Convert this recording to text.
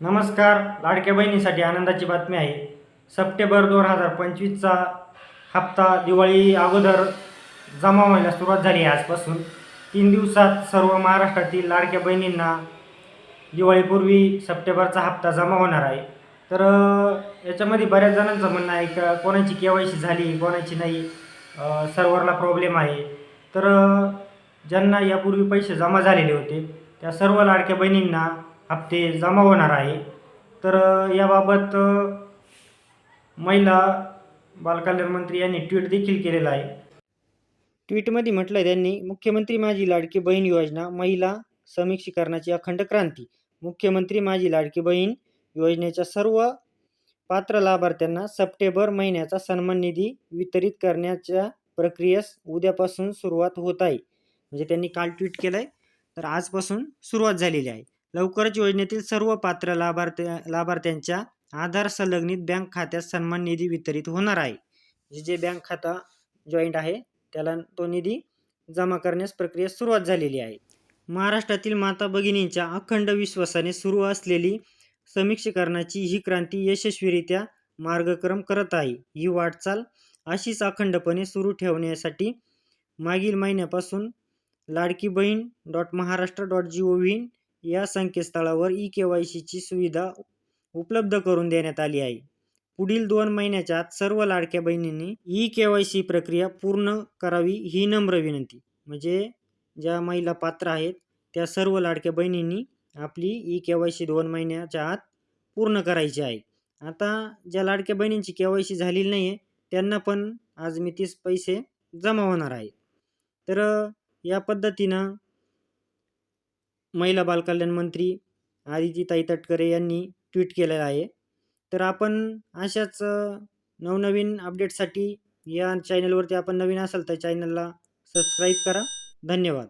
नमस्कार लाडक्या बहिणीसाठी आनंदाची बातमी आहे. सप्टेंबर दोन हजार पंचवीसचा हप्ता दिवाळी अगोदर जमा व्हायला सुरुवात झाली आहे आजपासून. तीन दिवसात सर्व महाराष्ट्रातील लाडक्या बहिणींना दिवाळीपूर्वी सप्टेंबरचा हप्ता जमा होणार आहे. तर याच्यामध्ये बऱ्याच जणांचं म्हणणं आहे का कोणाची के वाय सी झाली कोणाची नाही सर्व्हरला प्रॉब्लेम आहे. तर ज्यांना यापूर्वी पैसे जमा झालेले होते त्या सर्व लाडक्या बहिणींना हप्ते जमा होणार आहे. तर याबाबत महिला बालकल्याण मंत्री यांनी ट्विट देखील केलेलं आहे. ट्विटमध्ये म्हटलं आहे त्यांनी मुख्यमंत्री माझी लाडकी बहीण योजना महिला समीक्षीकरणाची अखंड क्रांती. मुख्यमंत्री माझी लाडकी बहीण योजनेच्या सर्व पात्र लाभार्थ्यांना सप्टेंबर महिन्याचा सन्मान निधी वितरित करण्याच्या प्रक्रियेस उद्यापासून सुरुवात होत आहे. म्हणजे त्यांनी काल ट्विट केलं आहे तर आजपासून सुरुवात झालेली आहे. लवकरच योजनेतील सर्व पात्र लाभार्थ्या लाभार्थ्यांच्या आधार संलग्नित बँक खात्यात सन्मान निधी वितरित होणार आहे. म्हणजे जे बँक खाता जॉईंट आहे त्याला तो निधी जमा करण्यास प्रक्रिया सुरुवात झालेली आहे. महाराष्ट्रातील माता भगिनींच्या अखंड विश्वासाने सुरू असलेली समीक्षीकरणाची ही क्रांती यशस्वीरित्या मार्गक्रम करत आहे. ही वाटचाल अशीच अखंडपणे सुरू ठेवण्यासाठी मागील महिन्यापासून Ladki Bahin dot Maharashtra dot G O V या संकेतस्थळावर ई के वाय सीची सुविधा उपलब्ध करून देण्यात आली आहे. पुढील दोन महिन्याच्या आत सर्व लाडक्या बहिणींनी ई के वाय सी प्रक्रिया पूर्ण करावी ही नम्र विनंती. म्हणजे ज्या महिला पात्र आहेत त्या सर्व लाडक्या बहिणींनी आपली ई के वाय सी दोन महिन्याच्या आत पूर्ण करायची आहे. आता ज्या लाडक्या बहिणींची के वाय सी झालेली नाही आहे त्यांना पण आज मी तीस पैसे जमा होणार आहे. तर या पद्धतीनं महिला बालकल्याण मंत्री आदितीताई तटकरे यांनी ट्विट केलेलं आहे. तर आपण अशाच नवनवीन अपडेटसाठी या चॅनलवरती आपण नवीन असाल तर चॅनलला सबस्क्राईब करा. धन्यवाद.